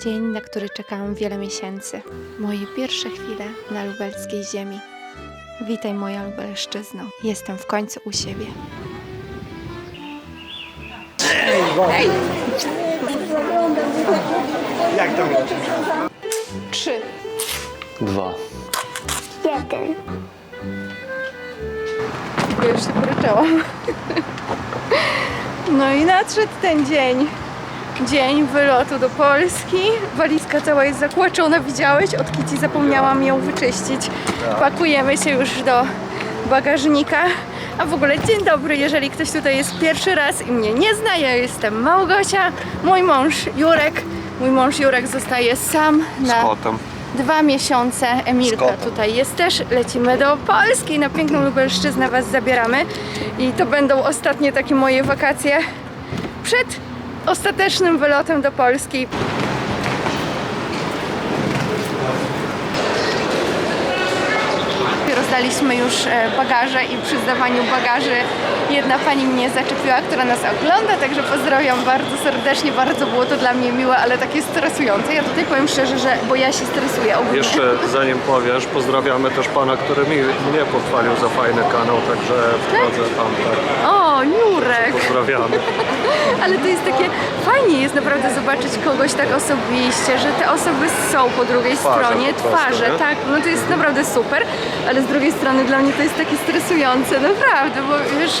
Dzień, na który czekałam wiele miesięcy. Moje pierwsze chwile na lubelskiej ziemi. Witaj moja Lubelszczyzno. Jestem w końcu u siebie. Jak tam jest? Trzy. Dwa. Jeden. Już się poryczałam. No i nadszedł ten dzień. Dzień wylotu do Polski. Walizka cała jest zakłaczona, widziałeś? Od Kici zapomniałam ją wyczyścić. Pakujemy się już do bagażnika. A w ogóle dzień dobry, jeżeli ktoś tutaj jest pierwszy raz i mnie nie zna, ja jestem Małgosia, mój mąż Jurek. Mój mąż Jurek zostaje sam na dwa miesiące. Emilka tutaj jest też. Lecimy do Polski, na piękną Lubelszczyznę Was zabieramy. I to będą ostatnie takie moje wakacje przed ostatecznym wylotem do Polski. Rozdaliśmy już e, bagaże i przy zdawaniu bagaży jedna pani mnie zaczepiła, która nas ogląda, także pozdrawiam bardzo serdecznie, bardzo było to dla mnie miłe, ale takie stresujące. Ja tutaj powiem szczerze, że bo ja się stresuję ogólnie. Jeszcze zanim powiesz, pozdrawiamy też pana, który mi, mnie pochwalił za fajny kanał, także wchodzę tam, tak. O, Jurek! Pozdrawiamy. Ale to jest takie fajnie jest naprawdę zobaczyć kogoś tak osobiście, że te osoby są po drugiej Twarze stronie, po prostu, twarze, nie? tak, no to jest naprawdę super, ale z drugiej strony dla mnie to jest takie stresujące, naprawdę, bo wiesz,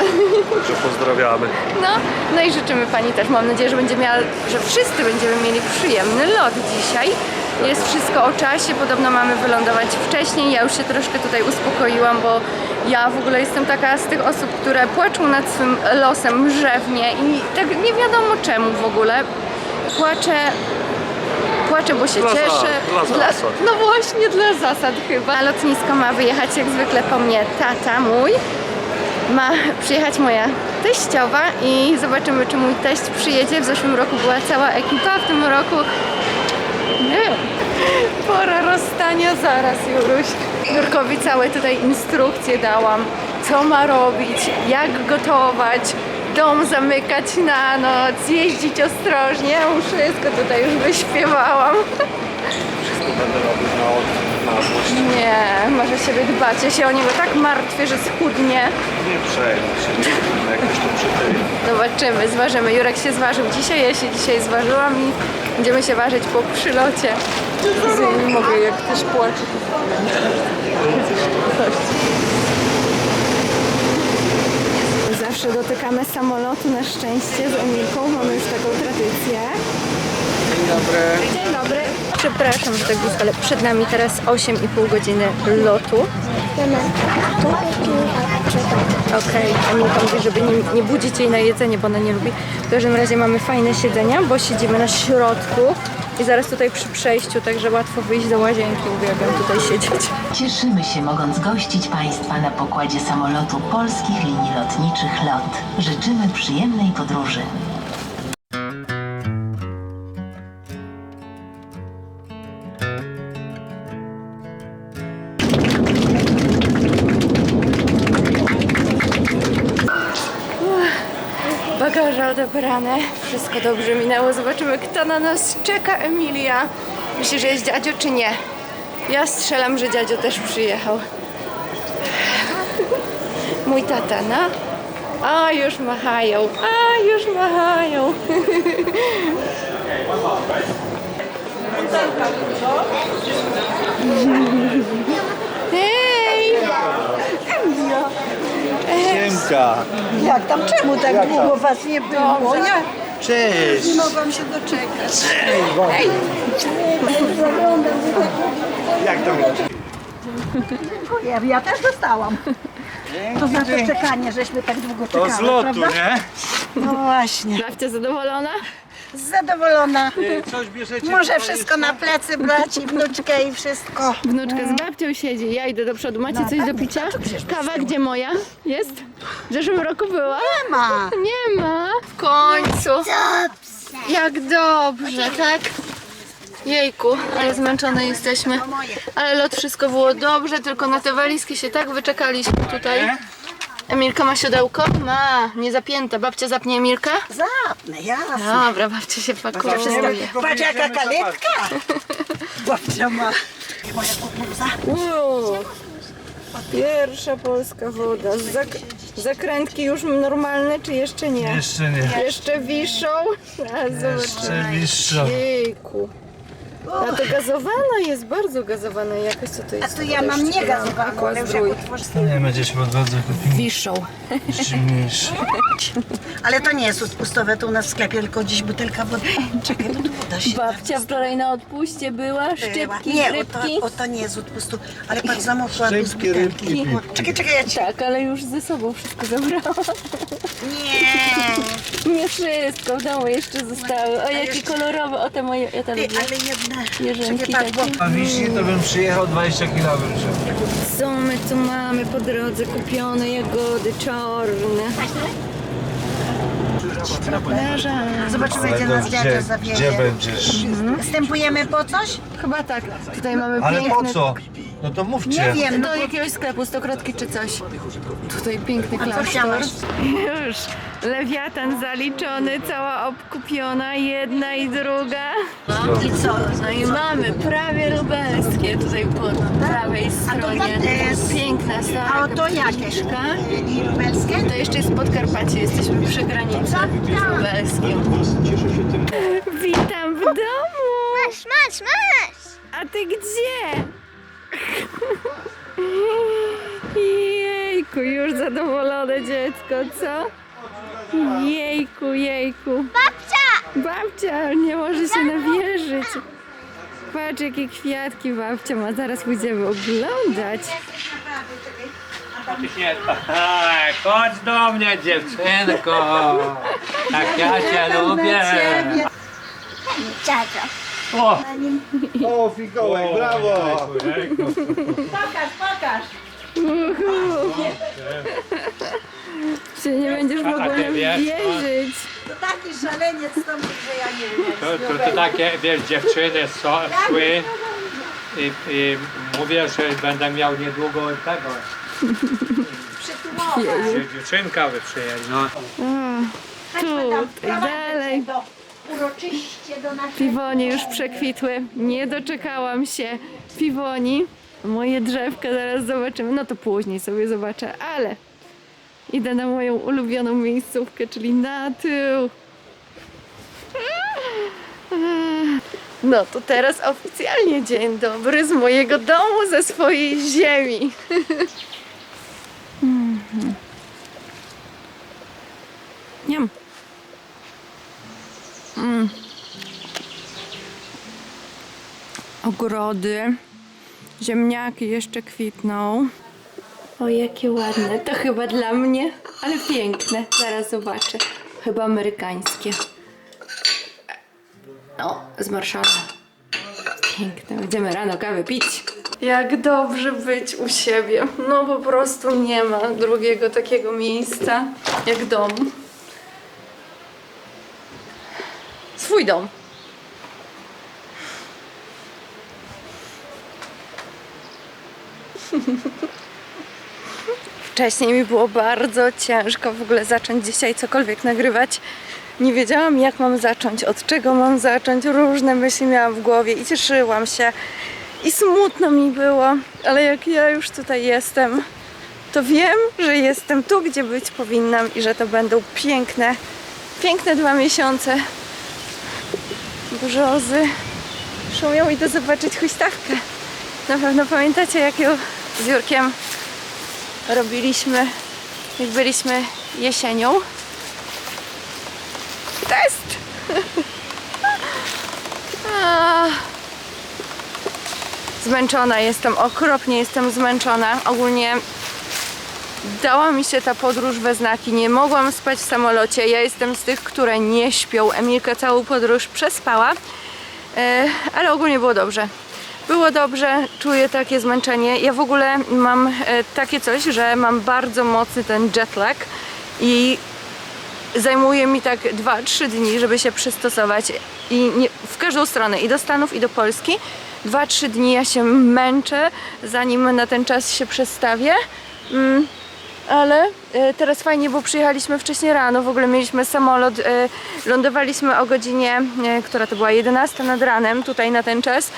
Także pozdrawiamy. no, no i życzymy Pani też, mam nadzieję, że będzie miała, że wszyscy będziemy mieli przyjemny lot dzisiaj. Jest wszystko o czasie, podobno mamy wylądować wcześniej. Ja już się troszkę tutaj uspokoiłam, bo ja w ogóle jestem taka z tych osób, które płaczą nad swym losem rzewnie i tak nie wiadomo czemu w ogóle. Płaczę płaczę, bo się Dla za- cieszę. dla zasad. no właśnie, dla zasad chyba. Na lotnisko ma wyjechać jak zwykle po mnie tata mój. Ma przyjechać moja teściowa i zobaczymy, czy mój teść przyjedzie. W zeszłym roku była cała ekipa, w tym roku nie wiem. Pora rozstania zaraz, Juruś. Jurkowi całe tutaj instrukcje dałam, co ma robić, jak gotować, dom zamykać na noc, jeździć ostrożnie. Ja mu wszystko tutaj już wyśpiewałam. Wszystko będę robił na, na złość. Nie, może siebie dbać. Ja się o niego tak martwię, że schudnie. Nie przejmuj się, jak już to przytyje. Zobaczymy, zważymy. Jurek się zważył dzisiaj, ja się dzisiaj zważyłam i będziemy się ważyć po przylocie. Nie mogę, jak też płaczę. Zawsze dotykamy samolotu na szczęście z Emilką, mamy już taką tradycję. Dzień dobry. Dzień dobry. Przepraszam, że tak blisko, ale przed nami teraz 8,5 godziny lotu. Okej, Emilka mówi, żeby nie, nie budzić jej na jedzenie, bo ona nie lubi. W każdym razie mamy fajne siedzenia, bo siedzimy na środku i zaraz tutaj przy przejściu, także łatwo wyjść do łazienki. Uwielbiam tutaj siedzieć. Cieszymy się mogąc gościć Państwa na pokładzie samolotu polskich linii lotniczych LOT. Życzymy przyjemnej podróży. Bagaże odebrane, wszystko dobrze minęło. Zobaczymy, kto na nas czeka. Emilia. Myślisz, że jest dziadzio, czy nie? Ja strzelam, że dziadzio też przyjechał. Mój tata, no. A, już machają. A, już machają. Hej! Siemka. Jak tam? Czemu tak długo was nie było? Ja Cześć. nie mogłam się doczekać. Jak tam? Dziękuję. Ja też dostałam. To za to czekanie, żeśmy tak długo To czekali, z lotu, prawda? nie? No właśnie. Babcia zadowolona? Zadowolona. Coś bierzecie? Może wszystko na plecy brać i wnuczkę i wszystko. Wnuczka z babcią siedzi, ja idę do przodu. Macie coś do picia? Kawa gdzie moja? Jest? W zeszłym roku była? Nie ma. Nie ma. W końcu. Jak dobrze, tak? Jejku, ale zmęczone jesteśmy. Ale lot wszystko było dobrze, tylko na te walizki się tak wyczekaliśmy tutaj. Emilka ma siodełko? Ma, nie zapięte. Babcia zapnie Emilka? Zapnę, jasne. Dobra, babcia się pakuje. Patrz jaka kaletka. Babcia ma. Moja podmuza. Wow. Pierwsza polska woda. Zak- zakrętki już normalne, czy jeszcze nie? Jeszcze nie. Jeszcze wiszą? A, Jeszcze niższo. Jejku. A to gazowana jest, bardzo gazowana jakoś, co to A jest? to ja mam nie gazowaną, ale już jak otworzę. Staniemy gdzieś po drodze, kupimy Wiszą. Ale to nie jest odpustowe, to u nas w sklepie, tylko gdzieś butelka wody. Czekaj, bo tu woda się Babcia wczoraj na odpuście była, szczypki, Nie, o rybki. to, o to nie jest odpustu, ale patrz, zamokła tu z Szybkie butelki. rybki. Czekaj, czekaj, ja ci... Tak, ale już ze sobą wszystko zabrałam. Nie, Nie wszystko, w domu jeszcze zostały. O, jakie kolorowe, o te moje, ja te ty, lubię. ale jedna... Jeżynki Czekaj, bo... Wiśni to bym przyjechał 20 kg bym wziął. Co my tu mamy po drodze kupione? Jagody czarne. Zobaczymy, gdzie nas dziadzia zawieje. gdzie będziesz? Wstępujemy po coś? Chyba tak. Tutaj mamy Ale piękne... po co? No to mówcie. Nie wiem, no Do jakiegoś sklepu, stokrotki czy coś. Tutaj piękny klasztor. chciałaś? Już. Lewiatan zaliczony, cała obkupiona, jedna i druga. I co? No i mamy prawie lubelskie tutaj po prawej stronie. to jest- Piękna stara A oto jakie? kapliczka. I lubelskie? To jeszcze jest Podkarpacie, jesteśmy przy granicy z lubelskim. Witam w domu! Masz, masz, masz! A ty gdzie? Zadowolone dziecko, co? Jejku, jejku. Babcia! Babcia, nie może się nawierzyć. Patrz, jakie kwiatki babcia ma, zaraz pójdziemy oglądać. Nie, tak, chodź do mnie dziewczynko. Tak ja cię lubię. Dziadzio. O, O, fikołek, brawo! Pokaż, pokaż. Czy nie będziesz ty nam wiesz, wierzyć? To taki szaleniec to mówi, że ja nie wiem. to, to, to takie, wiesz, dziewczyny są, szły i, i mówię, że będę miał niedługo tego. Przytumować. Dziewczynka wy przyjęli, no. Tu, dalej. Do, uroczyście do naszego... Piwonie już przekwitły. Nie doczekałam się piwoni. Moje drzewka zaraz zobaczymy. No to później sobie zobaczę, ale idę na moją ulubioną miejscówkę, czyli na tył. No to teraz oficjalnie dzień dobry z mojego domu, ze swojej ziemi. Mhm. Niam. ogrody. Ziemniaki jeszcze kwitną. O, jakie ładne. To chyba dla mnie, ale piękne. Zaraz zobaczę. Chyba amerykańskie. O, zmarszczone. Piękne. Będziemy rano kawę pić. Jak dobrze być u siebie. No po prostu nie ma drugiego takiego miejsca jak dom. Swój dom. Wcześniej mi było bardzo ciężko w ogóle zacząć dzisiaj cokolwiek nagrywać. Nie wiedziałam, jak mam zacząć, od czego mam zacząć. Różne myśli miałam w głowie i cieszyłam się. I smutno mi było, ale jak ja już tutaj jestem, to wiem, że jestem tu, gdzie być powinnam i że to będą piękne, piękne dwa miesiące. Brzozy szumią, idę zobaczyć huśtawkę. Na pewno pamiętacie, jak ją z Jurkiem robiliśmy, jak byliśmy jesienią. Test! Zmęczona jestem, okropnie jestem zmęczona. Ogólnie dała mi się ta podróż we znaki. Nie mogłam spać w samolocie. Ja jestem z tych, które nie śpią. Emilka całą podróż przespała, e, ale ogólnie było dobrze. Było dobrze, czuję takie zmęczenie. Ja w ogóle mam e, takie coś, że mam bardzo mocny ten jetlag i zajmuje mi tak 2-3 dni, żeby się przystosować i nie, w każdą stronę, i do Stanów, i do Polski. 2-3 dni ja się męczę, zanim na ten czas się przestawię. Mm, ale e, teraz fajnie, bo przyjechaliśmy wcześniej rano, w ogóle mieliśmy samolot, e, lądowaliśmy o godzinie, e, która to była 11 nad ranem, tutaj na ten czas.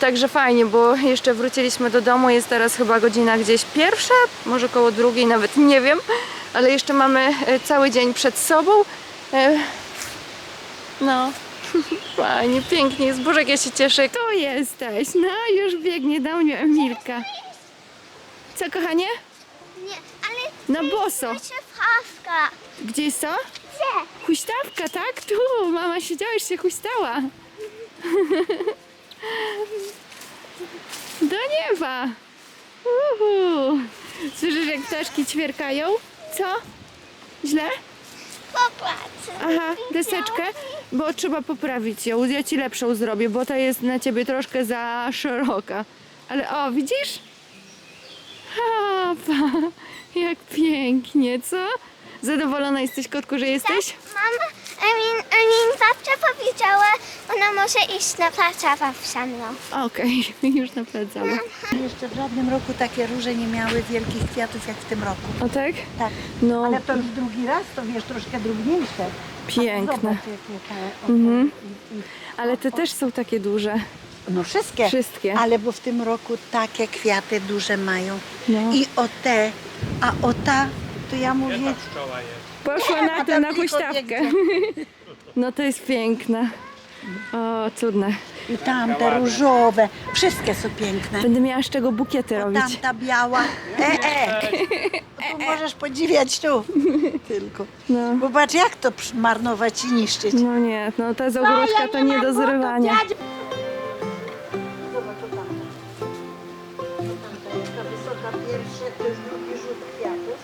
Także fajnie, bo jeszcze wróciliśmy do domu, jest teraz chyba godzina gdzieś pierwsza, może koło drugiej, nawet nie wiem, ale jeszcze mamy e, cały dzień przed sobą. E, No, fajnie, pięknie jest. Boże, jak ja się cieszę. Tu jesteś, no już biegnie do mnie Emilka. Co, kochanie? Nie, ale Na boso. Gdzie jest to? Gdzie? Huśtawka, tak? Tu, mama siedziała, już się huśtała. Do nieba. Uhu. Słyszysz, jak ptaszki ćwierkają? Co? Źle? Popatrz. Aha, deseczkę, bo trzeba poprawić ją. Ja ci lepszą zrobię, bo ta jest na ciebie troszkę za szeroka. Ale o, widzisz? Hapa, jak pięknie, co? Zadowolona jesteś, kotku, że jesteś? Mama, Emin, Emin babcia powiedziała, ona może iść na plac zabaw ze mną. Okej, już naprawdę. Jeszcze w żadnym roku takie róże nie miały wielkich kwiatów jak w tym roku. O tak? Tak. No, Ale to już drugi raz, to wiesz, troszkę drobniejsze. piękne. Zobacz, jakie te... Mhm. i- i- Ale te też są takie duże. No wszystkie. Wszystkie. Ale bo w tym roku takie kwiaty duże mają. No. I o te, a o ta, to ja mówię? Poszła na a tę, na huśtawkę. No to jest piękne. O, cudne. i tamte różowe, wszystkie są piękne. Będę miała z czego bukiety O, robić. tamta biała. E, e. Tu możesz podziwiać tu. Tylko. No. Bo patrz jak to przy- marnować i niszczyć. No nie, no ta z ogródka to nie do zrywania. Zobacz, to tamta. Tamta jest ta wysoka pierwsze, to jest drugi rzut kwiatów.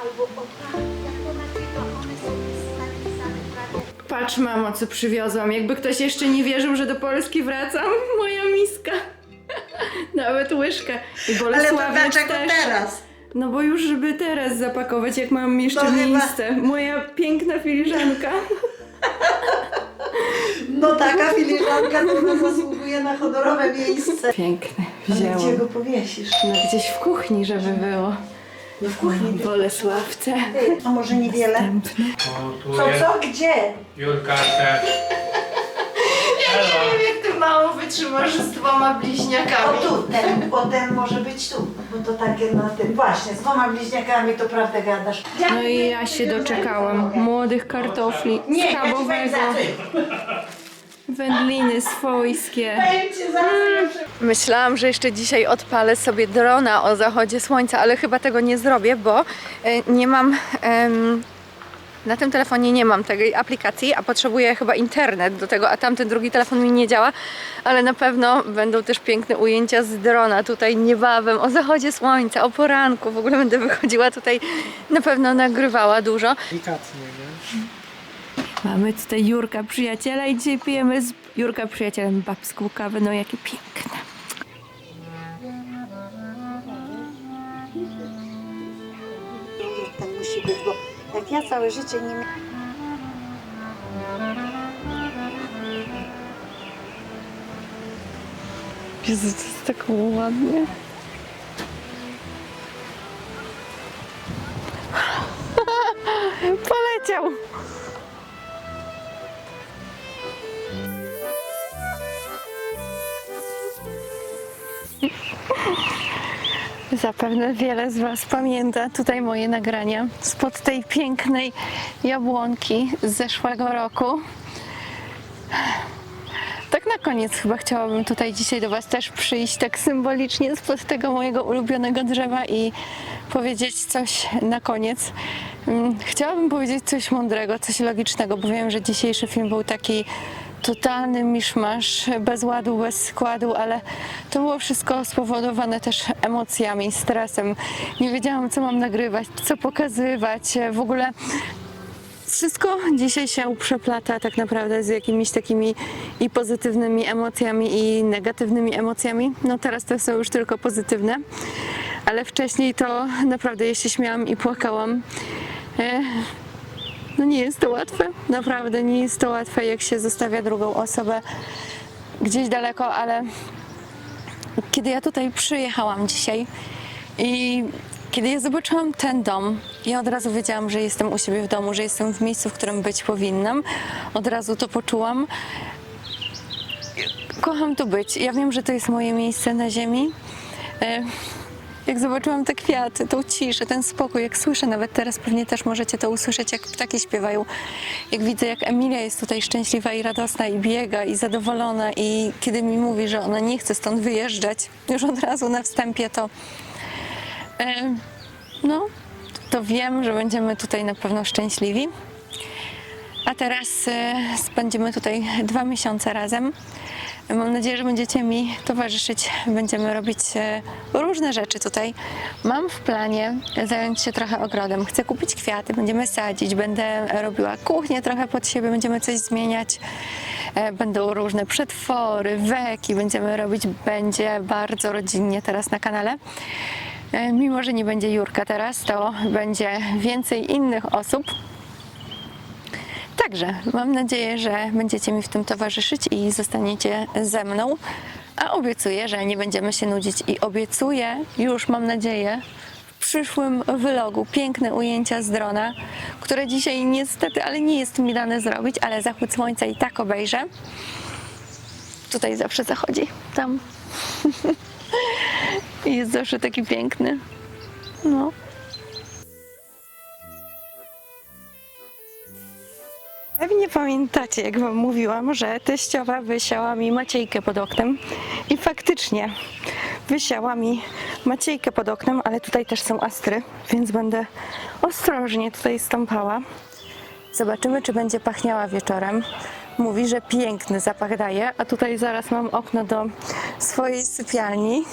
Albo o jak to nazywa, one są Patrz mamo, co przywiozłam. Jakby ktoś jeszcze nie wierzył, że do Polski wracam, moja miska. Nawet łyżkę. I Ale to Bolesławiec dlaczego też. teraz? No bo już żeby teraz zapakować, jak mam jeszcze To chyba- miejsce. Moja piękna filiżanka. No taka filiżanka, która zasługuje na honorowe miejsce. Piękny. Ale gdzie go powiesisz? No gdzieś w kuchni, żeby było. No w kuchni. Bolesławce. A może niewiele? Co, co, gdzie? Julka też. Nie wiem, jak ty mało wytrzymasz z dwoma O bliźniakami. tu, ten, o ten może być tu, bo to takie na tym. Właśnie, z dwoma bliźniakami to prawdę gadasz. No i ja się doczekałam. Młodych kartofli, schabowego, wędliny swojskie. Myślałam, że jeszcze dzisiaj odpalę sobie drona o zachodzie słońca, ale chyba tego nie zrobię, bo e, nie mam. na tym telefonie nie mam tej aplikacji, a potrzebuję chyba internet do tego, a tamten drugi telefon mi nie działa, ale na pewno będą też piękne ujęcia z drona tutaj niebawem o zachodzie słońca, o poranku. W ogóle będę wychodziła tutaj, na pewno nagrywała dużo. Mamy tutaj Jurka przyjaciela i dzisiaj pijemy z Jurka przyjacielem babską kawę. No jakie piękne. Tak musi być, bo jak ja całe życie nie miałam. Jezu, to jest tak ładnie. Poleciał. Zapewne wiele z Was pamięta tutaj moje nagrania spod tej pięknej jabłonki z zeszłego roku. Tak na koniec chyba chciałabym tutaj dzisiaj do Was też przyjść tak symbolicznie spod tego mojego ulubionego drzewa i powiedzieć coś na koniec. Mm, Chciałabym powiedzieć coś mądrego, coś logicznego, bo wiem, że dzisiejszy film był taki totalny miszmasz, bez ładu, bez składu, ale to było wszystko spowodowane też emocjami, stresem. Nie wiedziałam, co mam nagrywać, co pokazywać. W ogóle wszystko dzisiaj się przeplata tak naprawdę z jakimiś takimi i pozytywnymi emocjami i negatywnymi emocjami. No teraz to są już tylko pozytywne, ale wcześniej to naprawdę ja się śmiałam i płakałam. E, No nie jest to łatwe, naprawdę nie jest to łatwe, jak się zostawia drugą osobę gdzieś daleko, ale kiedy ja tutaj przyjechałam dzisiaj i Kiedy ja zobaczyłam ten dom, ja od razu wiedziałam, że jestem u siebie w domu, że jestem w miejscu, w którym być powinnam. Od razu to poczułam. Kocham tu być. Ja wiem, że to jest moje miejsce na ziemi. Jak zobaczyłam te kwiaty, tą ciszę, ten spokój, jak słyszę, nawet teraz pewnie też możecie to usłyszeć, jak ptaki śpiewają. Jak widzę, jak Emilia jest tutaj szczęśliwa i radosna i biega i zadowolona i kiedy mi mówi, że ona nie chce stąd wyjeżdżać, już od razu na wstępie to e, no, to wiem, że będziemy tutaj na pewno szczęśliwi. A teraz e, spędzimy tutaj dwa miesiące razem. Mam nadzieję, że będziecie mi towarzyszyć. Będziemy robić e, różne rzeczy tutaj. Mam w planie zająć się trochę ogrodem. Chcę kupić kwiaty, będziemy sadzić, będę robiła kuchnię trochę pod siebie, będziemy coś zmieniać. E, Będą różne przetwory, weki, będziemy robić. Będzie bardzo rodzinnie teraz na kanale. E, Mimo, że nie będzie Jurka teraz, to będzie więcej innych osób. Także mam nadzieję, że będziecie mi w tym towarzyszyć i zostaniecie ze mną. A obiecuję, że nie będziemy się nudzić i obiecuję, już mam nadzieję, w przyszłym vlogu piękne ujęcia z drona, które dzisiaj niestety, ale nie jest mi dane zrobić, ale zachód słońca i tak obejrzę. Tutaj zawsze zachodzi, tam. Jest zawsze taki piękny. No. Pewnie pamiętacie, jak wam mówiłam, że teściowa wysiała mi Maciejkę pod oknem. I faktycznie wysiała mi Maciejkę pod oknem, ale tutaj też są astry, więc będę ostrożnie tutaj stąpała. Zobaczymy, czy będzie pachniała wieczorem. Mówi, że piękny zapach daje, a tutaj zaraz mam okno do swojej sypialni.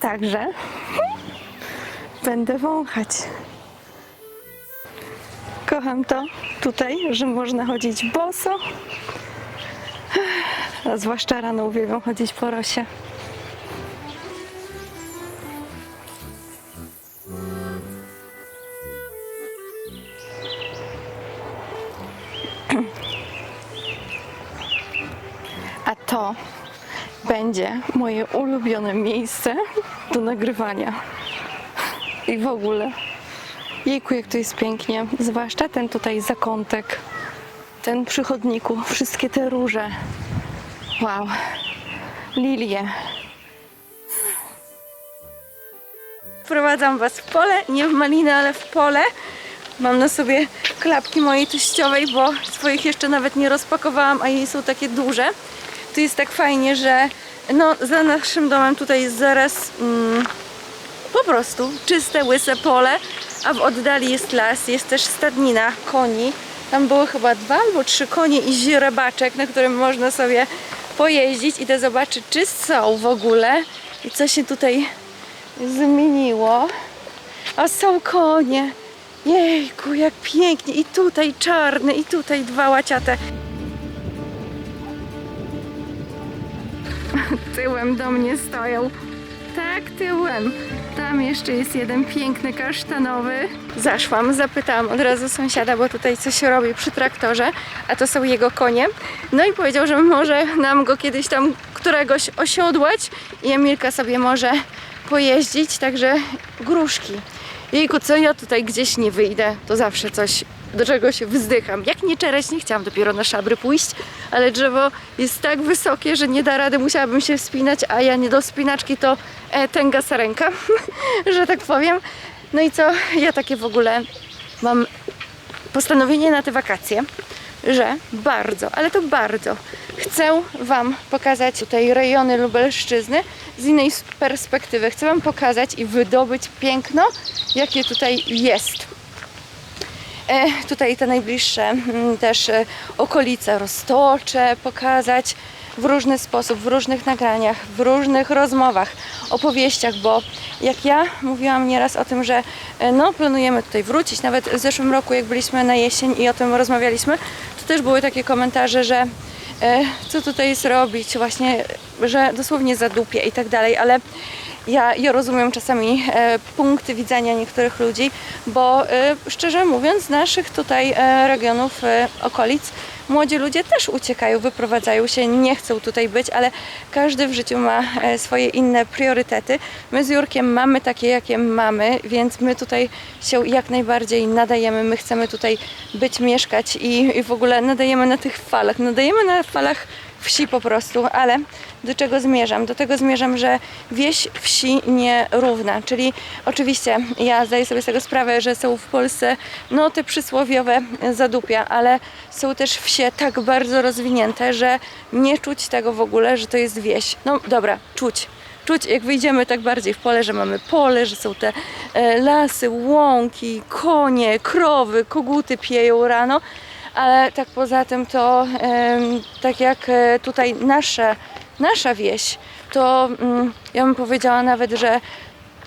Także będę wąchać. Kocham to tutaj, że można chodzić boso. A zwłaszcza rano uwielbiam chodzić po rosie. A to będzie moje ulubione miejsce do nagrywania. I w ogóle. Jejku, jak to jest pięknie. Zwłaszcza ten tutaj zakątek. Ten przy chodniku. Wszystkie te róże. Wow. Lilie. Wprowadzam Was w pole, nie w maliny, ale w pole. Mam na sobie klapki mojej teściowej, bo swoich jeszcze nawet nie rozpakowałam, a jej są takie duże. Tu jest tak fajnie, że no, za naszym domem tutaj jest zaraz mm, po prostu czyste, łyse pole, a w oddali jest las, jest też stadnina koni. Tam było chyba dwa albo trzy konie i źrebaczek, na którym można sobie pojeździć i to zobaczyć, czy są w ogóle i co się tutaj zmieniło. A są konie. Jejku, jak pięknie. I tutaj czarny, i tutaj dwa łaciate. Tyłem do mnie stoją. Tak, tyłem. Tam jeszcze jest jeden piękny kasztanowy. Zaszłam, zapytałam od razu sąsiada, bo tutaj coś robi przy traktorze, a to są jego konie. No i powiedział, że może nam go kiedyś tam któregoś osiodłać i Emilka sobie może pojeździć, także gruszki. Jejku, co ja tutaj gdzieś nie wyjdę, to zawsze coś, do czego się wzdycham. Jak nie czereśnie, chciałam dopiero na szabry pójść, ale drzewo jest tak wysokie, że nie da rady, musiałabym się wspinać, a ja nie do spinaczki to e, tęga sarenka, że tak powiem. No i co, ja takie w ogóle mam postanowienie na te wakacje, że bardzo, ale to bardzo chcę Wam pokazać tutaj rejony Lubelszczyzny z innej perspektywy. Chcę Wam pokazać i wydobyć piękno, jakie tutaj jest. E, tutaj te najbliższe mm, też e, okolice roztocze pokazać w różny sposób, w różnych nagraniach, w różnych rozmowach, opowieściach, bo jak ja mówiłam nieraz o tym, że e, no, planujemy tutaj wrócić, nawet w zeszłym roku jak byliśmy na jesień i o tym rozmawialiśmy, to też były takie komentarze, że co tutaj zrobić, właśnie, że dosłownie zadupie i tak dalej, ale ja, ja rozumiem czasami e, punkty widzenia niektórych ludzi, bo e, szczerze mówiąc, z naszych tutaj e, regionów, e, okolic, młodzi ludzie też uciekają, wyprowadzają się, nie chcą tutaj być, ale każdy w życiu ma e, swoje inne priorytety. My z Jurkiem mamy takie, jakie mamy, więc my tutaj się jak najbardziej nadajemy. My chcemy tutaj być, mieszkać i, i w ogóle nadajemy na tych falach. Nadajemy na falach wsi po prostu, ale do czego zmierzam? Do tego zmierzam, że wieś wsi nierówna, czyli oczywiście ja zdaję sobie z tego sprawę, że są w Polsce no te przysłowiowe zadupia, ale są też wsie tak bardzo rozwinięte, że nie czuć tego w ogóle, że to jest wieś. No dobra, czuć. Czuć, jak wyjdziemy tak bardziej w pole, że mamy pole, że są te e, lasy, łąki, konie, krowy, koguty pieją rano, ale tak poza tym to tak jak e, tutaj nasze, nasza wieś, to mm, ja bym powiedziała nawet, że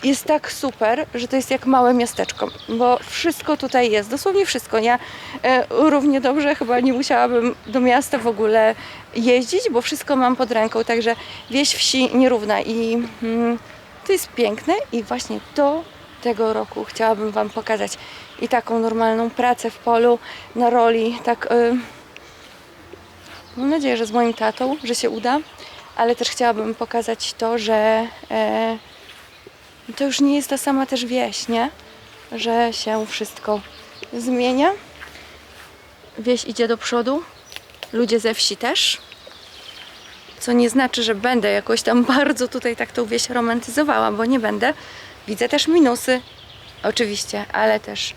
jest tak super, że to jest jak małe miasteczko, bo wszystko tutaj jest, dosłownie wszystko. Ja e, równie dobrze chyba nie musiałabym do miasta w ogóle jeździć, bo wszystko mam pod ręką, także wieś wsi nierówna i mm, to jest piękne i właśnie to tego roku chciałabym Wam pokazać i taką normalną pracę w polu, na roli, tak y, mam nadzieję, że z moim tatą, że się uda, ale też chciałabym pokazać to, że e, to już nie jest ta sama też wieś, nie? Że się wszystko zmienia. Wieś idzie do przodu, ludzie ze wsi też. Co nie znaczy, że będę jakoś tam bardzo tutaj tak tą wieś romantyzowała, bo nie będę. Widzę też minusy, oczywiście, ale też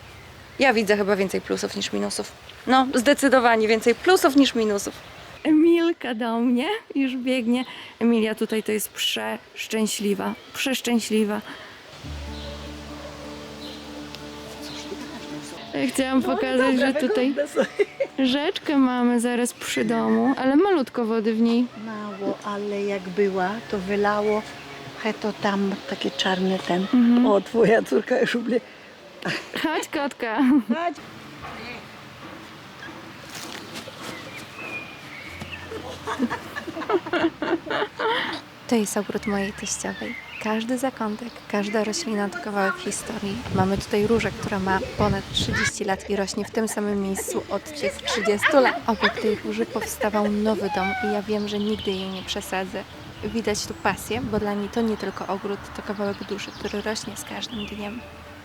ja widzę chyba więcej plusów niż minusów. No, zdecydowanie więcej plusów niż minusów. Emilka do mnie już biegnie. Emilia tutaj to jest przeszczęśliwa, przeszczęśliwa. Chciałam pokazać, że tutaj rzeczkę mamy zaraz przy domu, ale malutko wody w niej. Mało, ale jak była, to wylało. He to tam takie czarne ten. O, twoja córka już mnie. Chodź kotka. To jest ogród mojej teściowej. Każdy zakątek, każda roślina to kawałek historii. Mamy tutaj różę, która ma ponad 30 lat i rośnie w tym samym miejscu od tych 30 lat. Obok tej róży powstawał nowy dom i ja wiem, że nigdy jej nie przesadzę. Widać tu pasję, bo dla niej to nie tylko ogród, to kawałek duszy, który rośnie z każdym dniem.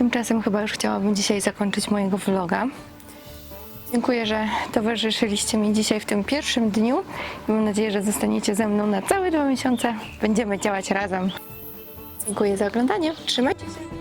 tymczasem chyba już chciałabym dzisiaj zakończyć mojego vloga. Dziękuję, że towarzyszyliście mi dzisiaj w tym pierwszym dniu. Mam nadzieję, że zostaniecie ze mną na całe dwa miesiące. Będziemy działać razem. Dziękuję za oglądanie. Trzymajcie się.